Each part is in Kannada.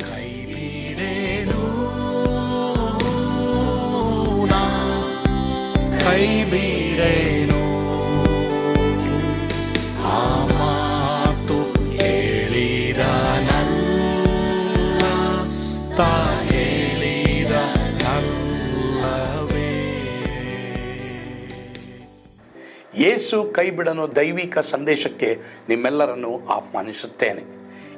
ಕೈ ಬಿಡೇನು ನಾ ಕೈ ಬಿಡೇನು ಆ ಮಾತು ಹೇಳಿದ ನಲ್ಲ ತಾ ಹೇಳಿದ ನಲ್ಲವೇ ಯೇಸು ಕೈ ಬಿಡನು ದೈವಿಕ ಸಂದೇಶಕ್ಕೆ ನಿಮ್ಮೆಲ್ಲರನ್ನು ಆಹ್ವಾನಿಸುತ್ತೇನೆ.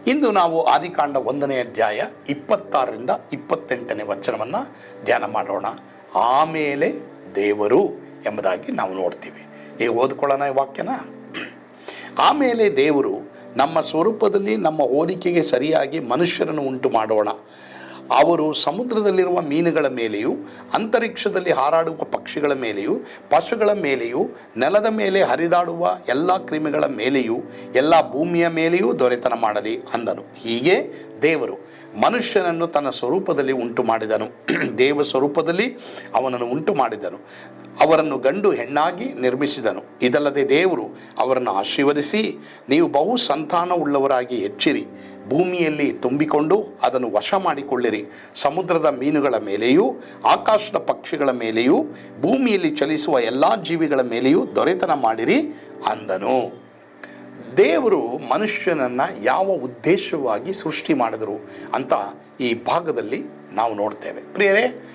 ಇಂದು ನಾವು ಆದಿಕಾಂಡ ಒಂದನೇ ಅಧ್ಯಾಯ ಇಪ್ಪತ್ತಾರರಿಂದ ಇಪ್ಪತ್ತೆಂಟನೇ ವಚನವನ್ನು ಧ್ಯಾನ ಮಾಡೋಣ. ಆಮೇಲೆ ದೇವರು ಎಂಬುದಾಗಿ ನಾವು ನೋಡ್ತೀವಿ. ಈಗ ಓದ್ಕೊಳ್ಳೋಣ ಈ ವಾಕ್ಯನ? ಆಮೇಲೆ ದೇವರು ನಮ್ಮ ಸ್ವರೂಪದಲ್ಲಿ ನಮ್ಮ ಹೋಲಿಕೆಗೆ ಸರಿಯಾಗಿ ಮನುಷ್ಯರನ್ನು ಉಂಟು ಮಾಡೋಣ ಅವರು ಸಮುದ್ರದಲ್ಲಿರುವ ಮೀನುಗಳ ಮೇಲೆಯೂ, ಅಂತರಿಕ್ಷದಲ್ಲಿ ಹಾರಾಡುವ ಪಕ್ಷಿಗಳ ಮೇಲೆಯೂ, ಪಶುಗಳ ಮೇಲೆಯೂ, ನೆಲದ ಮೇಲೆ ಹರಿದಾಡುವ ಎಲ್ಲ ಕ್ರಿಮಿಗಳ ಮೇಲೆಯೂ, ಎಲ್ಲ ಭೂಮಿಯ ಮೇಲೆಯೂ ದೊರೆತನ ಮಾಡಲಿ ಅಂದನು. ಹೀಗೆ ದೇವರು ಮನುಷ್ಯನನ್ನು ತನ್ನ ಸ್ವರೂಪದಲ್ಲಿ ಉಂಟು ಮಾಡಿದನು ದೇವ ಸ್ವರೂಪದಲ್ಲಿ ಅವನನ್ನು ಉಂಟು ಮಾಡಿದನು ಅವರನ್ನು ಗಂಡು ಹೆಣ್ಣಾಗಿ ನಿರ್ಮಿಸಿದನು. ಇದಲ್ಲದೆ ದೇವರು ಅವರನ್ನು ಆಶೀರ್ವದಿಸಿ, ನೀವು ಬಹು ಸಂತಾನವುಳ್ಳವರಾಗಿ ಹೆಚ್ಚಿರಿ. ಭೂಮಿಯಲ್ಲಿ ತುಂಬಿಕೊಂಡು ಅದನ್ನು ವಶ ಮಾಡಿಕೊಳ್ಳಿರಿ. ಸಮುದ್ರದ ಮೀನುಗಳ ಮೇಲೆಯೂ, ಆಕಾಶದ ಪಕ್ಷಿಗಳ ಮೇಲೆಯೂ, ಭೂಮಿಯಲ್ಲಿ ಚಲಿಸುವ ಎಲ್ಲ ಜೀವಿಗಳ ಮೇಲೆಯೂ ದೊರೆತನ ಮಾಡಿರಿ ಅಂದನು. ದೇವರು ಮನುಷ್ಯನನ್ನು ಯಾವ ಉದ್ದೇಶವಾಗಿ ಸೃಷ್ಟಿ ಮಾಡಿದರು ಅಂತ ಈ ಭಾಗದಲ್ಲಿ ನಾವು ನೋಡ್ತೇವೆ. ಪ್ರಿಯರೇ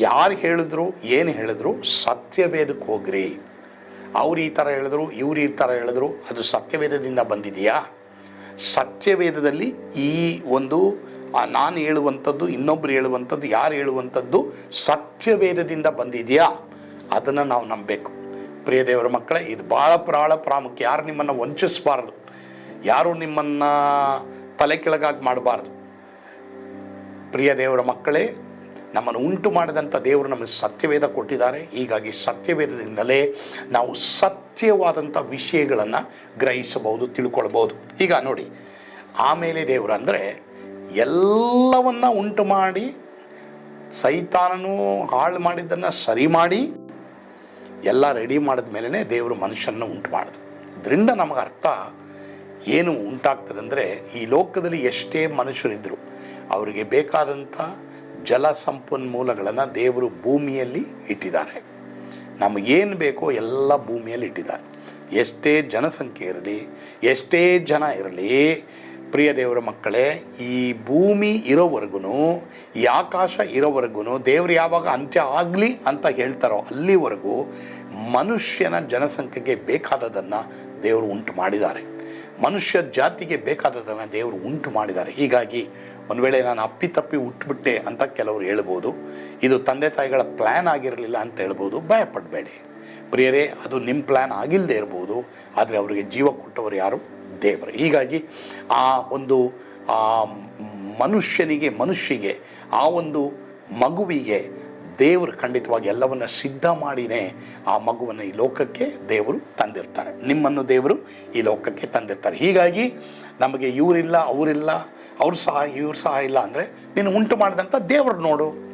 ಯಾರು ಹೇಳಿದ್ರು, ಏನು ಹೇಳಿದ್ರು, ಸತ್ಯವೇದಕ್ಕೆ ಹೋಗ್ರಿ. ಅವ್ರು ಈ ಥರ ಹೇಳಿದ್ರು, ಇವ್ರು ಈ ಥರ ಹೇಳಿದ್ರು, ಅದು ಸತ್ಯವೇದದಿಂದ ಬಂದಿದೆಯಾ? ಸತ್ಯವೇದದಲ್ಲಿ ಈ ಒಂದು ನಾನು ಹೇಳುವಂಥದ್ದು, ಇನ್ನೊಬ್ರು ಹೇಳುವಂಥದ್ದು, ಯಾರು ಹೇಳುವಂಥದ್ದು ಸತ್ಯವೇದದಿಂದ ಬಂದಿದೆಯಾ? ಅದನ್ನು ನಾವು ನಂಬಬೇಕು. ಪ್ರಿಯ ದೇವರ ಮಕ್ಕಳೇ, ಇದು ಭಾಳ ಪ್ರಾಳ ಪ್ರಾಮುಖ್ಯ. ಯಾರು ನಿಮ್ಮನ್ನು ವಂಚಿಸಬಾರ್ದು? ಯಾರು ನಿಮ್ಮನ್ನು ತಲೆ ಕೆಳಗಾಗಿ ಮಾಡಬಾರ್ದು? ಪ್ರಿಯ ದೇವರ ಮಕ್ಕಳೇ ನಮ್ಮನ್ನು ಉಂಟು ಮಾಡಿದಂಥ ದೇವರು ನಮಗೆ ಸತ್ಯವೇದ ಕೊಟ್ಟಿದ್ದಾರೆ. ಹೀಗಾಗಿ ಸತ್ಯವೇದದಿಂದಲೇ ನಾವು ಸತ್ಯವಾದಂಥ ವಿಷಯಗಳನ್ನು ಗ್ರಹಿಸಬಹುದು ತಿಳ್ಕೊಳ್ಬೋದು ಈಗ ನೋಡಿ, ಆಮೇಲೆ ದೇವರು ಅಂದರೆ ಎಲ್ಲವನ್ನ ಉಂಟು ಮಾಡಿ, ಸೈತಾನನು ಹಾಳು ಮಾಡಿದ್ದನ್ನು ಸರಿ ಮಾಡಿ, ಎಲ್ಲ ರೆಡಿ ಮಾಡಿದ ಮೇಲೇ ದೇವರು ಮನುಷ್ಯನ ಉಂಟು ಮಾಡಿದ್ರು ಇದರಿಂದ ನಮಗೆ ಅರ್ಥ ಏನು ಉಂಟಾಗ್ತದೆ ಅಂದರೆ ಈ ಲೋಕದಲ್ಲಿ ಎಷ್ಟೇ ಮನುಷ್ಯರಿದ್ದರು ಅವರಿಗೆ ಬೇಕಾದಂಥ ಜಲ ಸಂಪನ್ಮೂಲಗಳನ್ನು ದೇವರು ಭೂಮಿಯಲ್ಲಿ ಇಟ್ಟಿದ್ದಾರೆ. ನಮಗೇನು ಬೇಕೋ ಎಲ್ಲ ಭೂಮಿಯಲ್ಲಿ ಇಟ್ಟಿದ್ದಾರೆ. ಎಷ್ಟೇ ಜನಸಂಖ್ಯೆ ಇರಲಿ, ಎಷ್ಟೇ ಜನ ಇರಲಿ, ಪ್ರಿಯ ದೇವರ ಮಕ್ಕಳೇ, ಈ ಭೂಮಿ ಇರೋವರೆಗೂ ಈ ಆಕಾಶ ಇರೋವರೆಗೂ ದೇವರು ಯಾವಾಗ ಅಂತ್ಯ ಆಗಲಿ ಅಂತ ಹೇಳ್ತಾರೋ ಅಲ್ಲಿವರೆಗೂ ಮನುಷ್ಯನ ಜನಸಂಖ್ಯೆಗೆ ಬೇಕಾದದನ್ನು ದೇವರು ಉಂಟು ಮಾಡಿದ್ದಾರೆ. ಮನುಷ್ಯ ಜಾತಿಗೆ ಬೇಕಾದದನ್ನು ದೇವರು ಉಂಟು ಮಾಡಿದ್ದಾರೆ. ಹೀಗಾಗಿ ಒಂದು ವೇಳೆ ನಾನು ಅಪ್ಪಿತಪ್ಪಿ ಹುಟ್ಟುಬಿಟ್ಟೆ ಅಂತ ಕೆಲವರು ಹೇಳ್ಬೋದು, ಇದು ತಂದೆ ತಾಯಿಗಳ ಪ್ಲ್ಯಾನ್ ಆಗಿರಲಿಲ್ಲ ಅಂತ ಹೇಳ್ಬೋದು, ಭಯಪಡಬೇಡಿ. ಪ್ರಿಯರೇ, ಅದು ನಿಮ್ಮ ಪ್ಲ್ಯಾನ್ ಆಗಿಲ್ಲದೆ ಇರ್ಬೋದು, ಆದರೆ ಅವರಿಗೆ ಜೀವ ಕೊಟ್ಟವರು ಯಾರು? ದೇವರು. ಹೀಗಾಗಿ ಆ ಒಂದು, ಆ ಮನುಷ್ಯನಿಗೆ ಮನುಷ್ಯಗೆ ಆ ಒಂದು ಮಗುವಿಗೆ ದೇವರು ಖಂಡಿತವಾಗಿ ಎಲ್ಲವನ್ನ ಸಿದ್ಧ ಮಾಡಿನೇ ಆ ಮಗುವನ್ನು ಈ ಲೋಕಕ್ಕೆ ದೇವರು ತಂದಿರ್ತಾರೆ. ನಿಮ್ಮನ್ನು ದೇವರು ಈ ಲೋಕಕ್ಕೆ ತಂದಿರ್ತಾರೆ. ಹೀಗಾಗಿ ನಮಗೆ ಇವರಿಲ್ಲ, ಅವರಿಲ್ಲ, ಅವ್ರ ಸಹ, ಇವ್ರ ಸಹ ಇಲ್ಲ ಅಂದರೆ ನೀನು ಉಂಟು ಮಾಡಿದಂಥ ದೇವರು ನೋಡು.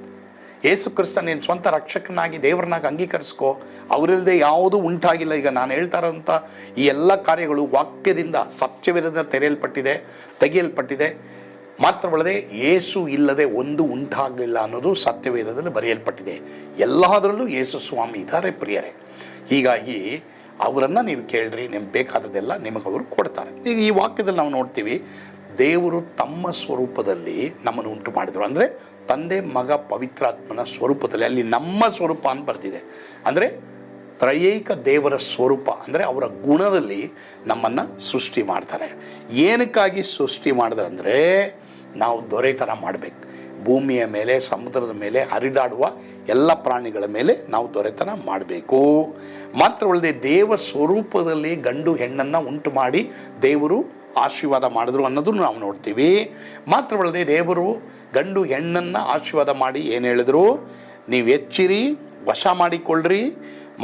ಯೇಸು ಕ್ರಿಸ್ತ, ನೀನು ಸ್ವಂತ ರಕ್ಷಕನಾಗಿ ದೇವ್ರನ್ನಾಗಿ ಅಂಗೀಕರಿಸ್ಕೋ. ಅವರಿಲ್ಲದೆ ಯಾವುದೂ ಉಂಟಾಗಿಲ್ಲ. ಈಗ ನಾನು ಹೇಳ್ತಾ ಇರೋಂಥ ಈ ಎಲ್ಲ ಕಾರ್ಯಗಳು ವಾಕ್ಯದಿಂದ ಸತ್ಯವಿರದ ತೆರೆಯಲ್ಪಟ್ಟಿದೆ, ತೆಗೆಯಲ್ಪಟ್ಟಿದೆ. ಮಾತ್ರವಲ್ಲದೆ ಏಸು ಇಲ್ಲದೆ ಒಂದು ಉಂಟಾಗಲಿಲ್ಲ ಅನ್ನೋದು ಸತ್ಯವೇದದಲ್ಲಿ ಬರೆಯಲ್ಪಟ್ಟಿದೆ. ಎಲ್ಲದರಲ್ಲೂ ಯೇಸು ಸ್ವಾಮಿ ಇದ್ದಾರೆ ಪ್ರಿಯರೇ. ಹೀಗಾಗಿ ಅವರನ್ನು ನೀವು ಕೇಳ್ರಿ, ನಿಮ್ಗೆ ಬೇಕಾದದೆಲ್ಲ ನಿಮಗೆ ಅವರು ಕೊಡ್ತಾರೆ. ಈಗ ಈ ವಾಕ್ಯದಲ್ಲಿ ನಾವು ನೋಡ್ತೀವಿ, ದೇವರು ತಮ್ಮ ಸ್ವರೂಪದಲ್ಲಿ ನಮ್ಮನ್ನು ಉಂಟು ಮಾಡಿದರು. ಅಂದರೆ ತಂದೆ ಮಗ ಪವಿತ್ರಾತ್ಮನ ಸ್ವರೂಪದಲ್ಲಿ, ಅಲ್ಲಿ ನಮ್ಮ ಸ್ವರೂಪ ಅಂತ ಬರ್ತಿದೆ ಅಂದರೆ ತ್ರಯೇಕ ದೇವರ ಸ್ವರೂಪ, ಅಂದರೆ ಅವರ ಗುಣದಲ್ಲಿ ನಮ್ಮನ್ನು ಸೃಷ್ಟಿ ಮಾಡ್ತಾರೆ. ಏನಕ್ಕಾಗಿ ಸೃಷ್ಟಿ ಮಾಡಿದ್ರೆ ಅಂದರೆ ನಾವು ದೊರೆತನ ಮಾಡಬೇಕು. ಭೂಮಿಯ ಮೇಲೆ, ಸಮುದ್ರದ ಮೇಲೆ ಹರಿದಾಡುವ ಎಲ್ಲ ಪ್ರಾಣಿಗಳ ಮೇಲೆ ನಾವು ದೊರೆತನ ಮಾಡಬೇಕು. ಮಾತ್ರವಲ್ಲದೆ ದೇವ ಸ್ವರೂಪದಲ್ಲಿ ಗಂಡು ಹೆಣ್ಣನ್ನು ಉಂಟು ಮಾಡಿ ದೇವರು ಆಶೀರ್ವಾದ ಮಾಡಿದ್ರು ಅನ್ನೋದನ್ನು ನಾವು ನೋಡ್ತೀವಿ. ಮಾತ್ರವಲ್ಲದೆ ದೇವರು ಗಂಡು ಹೆಣ್ಣನ್ನು ಆಶೀರ್ವಾದ ಮಾಡಿ ಏನು ಹೇಳಿದ್ರು? ನೀವು ಹೆಚ್ಚಿರಿ ವಶ ಮಾಡಿಕೊಳ್ಳ್ರಿ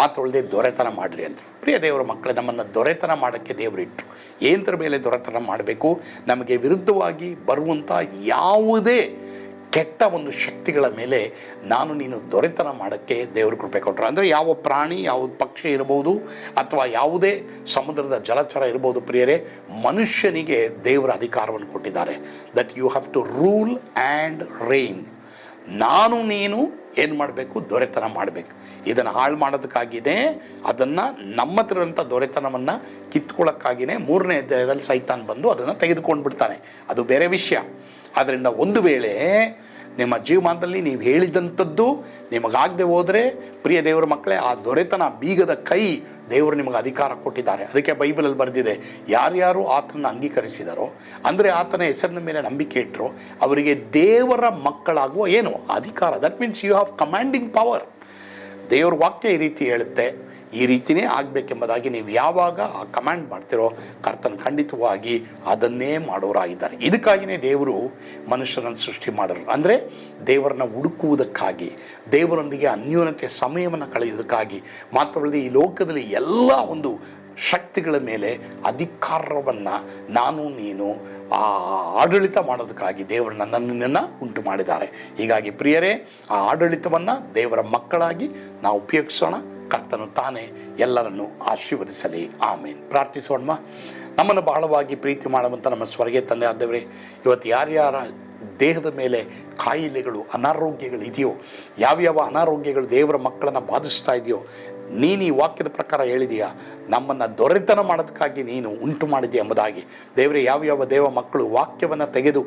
ಮಾತ್ರವಲ್ಲದೆ ದೊರೆತನ ಮಾಡಿರಿ ಅಂದರು ಪ್ರಿಯ ದೇವರ ಮಕ್ಕಳು, ನಮ್ಮನ್ನು ದೊರೆತನ ಮಾಡೋಕ್ಕೆ ದೇವರು ಇಟ್ಟರು ಏನರ ಮೇಲೆ ದೊರೆತನ ಮಾಡಬೇಕು? ನಮಗೆ ವಿರುದ್ಧವಾಗಿ ಬರುವಂಥ ಯಾವುದೇ ಕೆಟ್ಟ ಒಂದು ಶಕ್ತಿಗಳ ಮೇಲೆ ನಾನು ನೀನು ದೊರೆತನ ಮಾಡೋಕ್ಕೆ ದೇವರು ಕೃಪೆ ಕೊಟ್ಟರು ಅಂದರೆ ಯಾವ ಪ್ರಾಣಿ, ಯಾವ ಪಕ್ಷಿ ಇರ್ಬೋದು, ಅಥವಾ ಯಾವುದೇ ಸಮುದ್ರದ ಜಲಚರ ಇರ್ಬೋದು ಪ್ರಿಯರೇ, ಮನುಷ್ಯನಿಗೆ ದೇವರ ಅಧಿಕಾರವನ್ನು ಕೊಟ್ಟಿದ್ದಾರೆ. That you have to rule and reign ನಾನು, ನೀನು ಏನು ಮಾಡಬೇಕು? ದೊರೆತನ ಮಾಡಬೇಕು. ಇದನ್ನು ಹಾಳು ಮಾಡೋದಕ್ಕಾಗಿದೆ ಅದನ್ನು ನಮ್ಮ ಹತ್ರ ಇರೋಂಥ ದೊರೆತನವನ್ನು ಕಿತ್ಕೊಳ್ಳೋಕ್ಕಾಗಿಯೇ ಮೂರನೇ ಅಧ್ಯಾಯದಲ್ಲಿ ಸೈತಾನ್ ಬಂದು ಅದನ್ನು ತೆಗೆದುಕೊಂಡು ಬಿಡ್ತಾನೆ ಅದು ಬೇರೆ ವಿಷಯ. ಆದ್ದರಿಂದ ಒಂದು ವೇಳೆ ನಿಮ್ಮ ಜೀವಮಾನದಲ್ಲಿ ನೀವು ಹೇಳಿದಂಥದ್ದು ನಿಮಗಾಗದೆ ಹೋದರೆ, ಪ್ರಿಯ ದೇವರ ಮಕ್ಕಳೇ, ಆ ದೊರೆತನ ಬೀಗದ ಕೈ ದೇವರು ನಿಮಗೆ ಅಧಿಕಾರ ಕೊಟ್ಟಿದ್ದಾರೆ. ಅದಕ್ಕೆ ಬೈಬಲಲ್ಲಿ ಬರೆದಿದೆ, ಯಾರ್ಯಾರು ಆತನನ್ನು ಅಂಗೀಕರಿಸಿದರೋ, ಅಂದರೆ ಆತನ ಹೆಸರಿನ ಮೇಲೆ ನಂಬಿಕೆ ಇಟ್ಟರು ಅವರಿಗೆ ದೇವರ ಮಕ್ಕಳಾಗುವ ಏನು? ಅಧಿಕಾರ. That means you have commanding power ದೇವ್ರ ವಾಕ್ಯ ಈ ರೀತಿ ಹೇಳುತ್ತೆ ಈ ರೀತಿಯೇ ಆಗಬೇಕೆಂಬುದಾಗಿ ನೀವು ಯಾವಾಗ ಆ ಕಮಾಂಡ್ ಮಾಡ್ತಿರೋ ಕರ್ತನ ಖಂಡಿತವಾಗಿ ಅದನ್ನೇ ಮಾಡೋರಾಗಿದ್ದಾರೆ. ಇದಕ್ಕಾಗಿಯೇ ದೇವರು ಮನುಷ್ಯರನ್ನು ಸೃಷ್ಟಿ ಮಾಡೋರು ಅಂದರೆ ದೇವರನ್ನ ಹುಡುಕುವುದಕ್ಕಾಗಿ, ದೇವರೊಂದಿಗೆ ಅನ್ಯೂನತೆ ಸಮಯವನ್ನು ಕಳೆಯುವುದಕ್ಕಾಗಿ, ಮಾತ್ರವಲ್ಲದೆ ಈ ಲೋಕದಲ್ಲಿ ಎಲ್ಲ ಒಂದು ಶಕ್ತಿಗಳ ಮೇಲೆ ಅಧಿಕಾರವನ್ನು ನಾನು, ನೀನು, ಆ ಆಡಳಿತ ಮಾಡೋದಕ್ಕಾಗಿ ದೇವರು ನನ್ನನ್ನು ನಿನ್ನ ಉಂಟು ಮಾಡಿದ್ದಾರೆ. ಹೀಗಾಗಿ ಪ್ರಿಯರೇ, ಆ ಆಡಳಿತವನ್ನು ದೇವರ ಮಕ್ಕಳಾಗಿ ನಾವು ಉಪಯೋಗಿಸೋಣ. ಕರ್ತನು ತಾನೇ ಎಲ್ಲರನ್ನು ಆಶೀರ್ವದಿಸಲಿ. ಆಮೇನ್. ಪ್ರಾರ್ಥಿಸೋಣ ನಮ್ಮನ್ನು ಬಹಳವಾಗಿ ಪ್ರೀತಿ ಮಾಡುವಂಥ ನಮ್ಮ ಸ್ವರ್ಗೆ ತಂದೆ ಆದವರೇ, ಇವತ್ತು ಯಾರ್ಯಾರ ದೇಹದ ಮೇಲೆ ಕಾಯಿಲೆಗಳು ಅನಾರೋಗ್ಯಗಳು ಇದೆಯೋ ಯಾವ್ಯಾವ ಅನಾರೋಗ್ಯಗಳು ದೇವರ ಮಕ್ಕಳನ್ನು ಬಾಧಿಸ್ತಾ ಇದೆಯೋ, ನೀನು ಈ ವಾಕ್ಯದ ಪ್ರಕಾರ ಹೇಳಿದೀಯ, ನಮ್ಮನ್ನು ದೊರೆತನ ಮಾಡೋದಕ್ಕಾಗಿ ನೀನು ಉಂಟು ಮಾಡಿದೆ ಎಂಬುದಾಗಿ. ದೇವರೇ, ಯಾವ್ಯಾವ ದೇವ ಮಕ್ಕಳು ವಾಕ್ಯವನ್ನು ತೆಗೆದು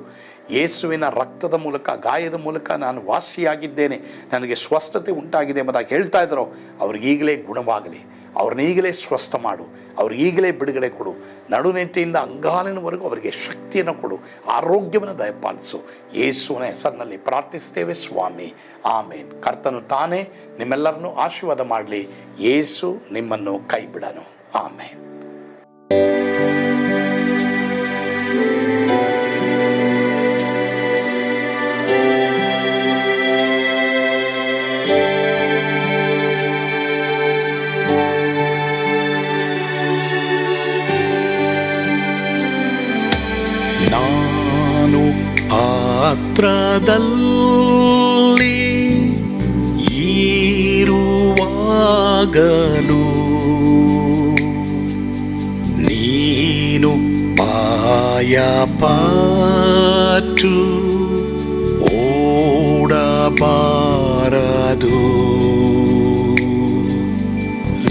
ಯೇಸುವಿನ ರಕ್ತದ ಮೂಲಕ, ಗಾಯದ ಮೂಲಕ ನಾನು ವಾಸಿಯಾಗಿದ್ದೇನೆ, ನನಗೆ ಸ್ವಸ್ಥತೆ ಉಂಟಾಗಿದೆ ಎಂಬುದಾಗಿ ಹೇಳ್ತಾ ಇದ್ದರೋ ಅವ್ರಿಗೆ ಈಗಲೇ ಗುಣವಾಗಲಿ. ಅವ್ರನ್ನ ಈಗಲೇ ಸ್ವಸ್ಥ ಮಾಡು, ಅವ್ರಿಗೆ ಈಗಲೇ ಬಿಡುಗಡೆ ಕೊಡು ನಡುನೆಟ್ಟಿಯಿಂದ ಅಂಗಾಲಿನವರೆಗೂ ಅವರಿಗೆ ಶಕ್ತಿಯನ್ನು ಕೊಡು, ಆರೋಗ್ಯವನ್ನು ದಯಪಾಲಿಸು. ಯೇಸುವಿನ ಹೆಸರಿನಲ್ಲಿ ಪ್ರಾರ್ಥಿಸ್ತೇವೆ ಸ್ವಾಮಿ. ಆಮೇನ್. ಕರ್ತನು ತಾನೇ ನಿಮ್ಮೆಲ್ಲರನ್ನೂ ಆಶೀರ್ವಾದ ಮಾಡಲಿ. ಯೇಸು ನಿಮ್ಮನ್ನು ಕೈ ಬಿಡನು ಆಮೇನ್. ಆತ್ರದಲ್ಲಿ ಈರುವಾಗಲು ನೀನು ಪಾಯ ಪಾಟು ಓಡಬಾರದು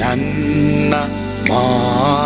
ನನ್ನ ಮಾತನಂಬಿ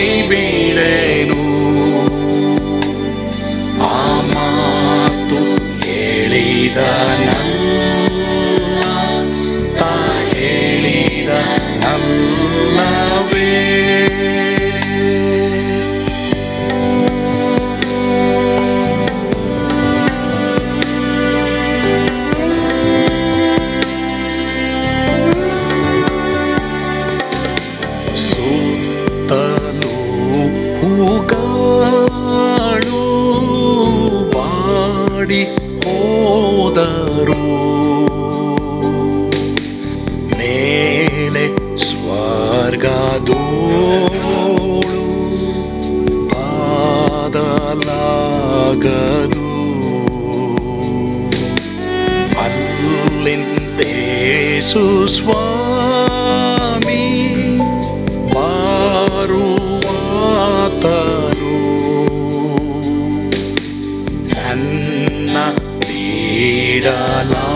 ಕೈ సుస్వామి మారువాతను నన్న పీడలా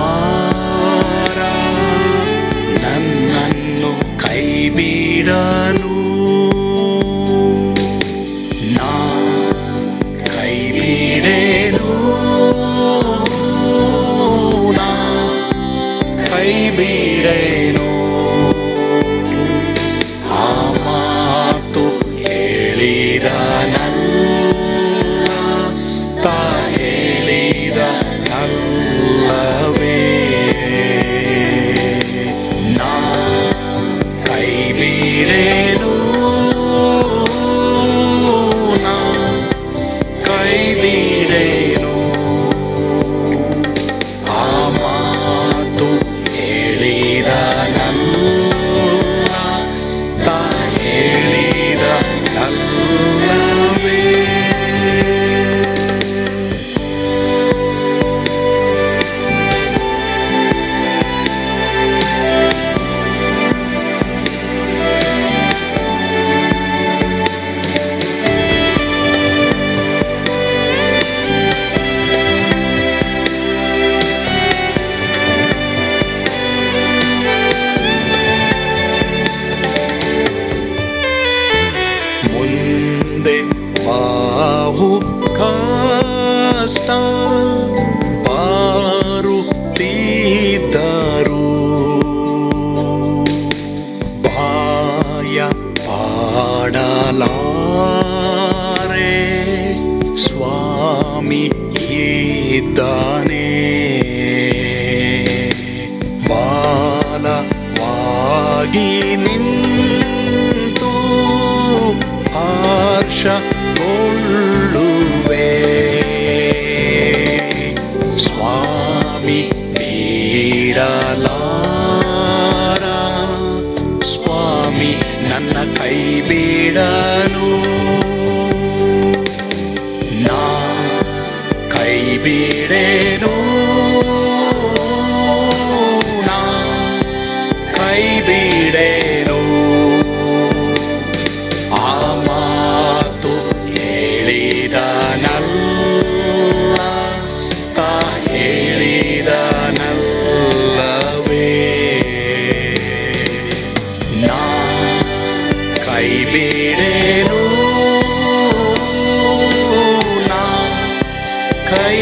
ಕೈ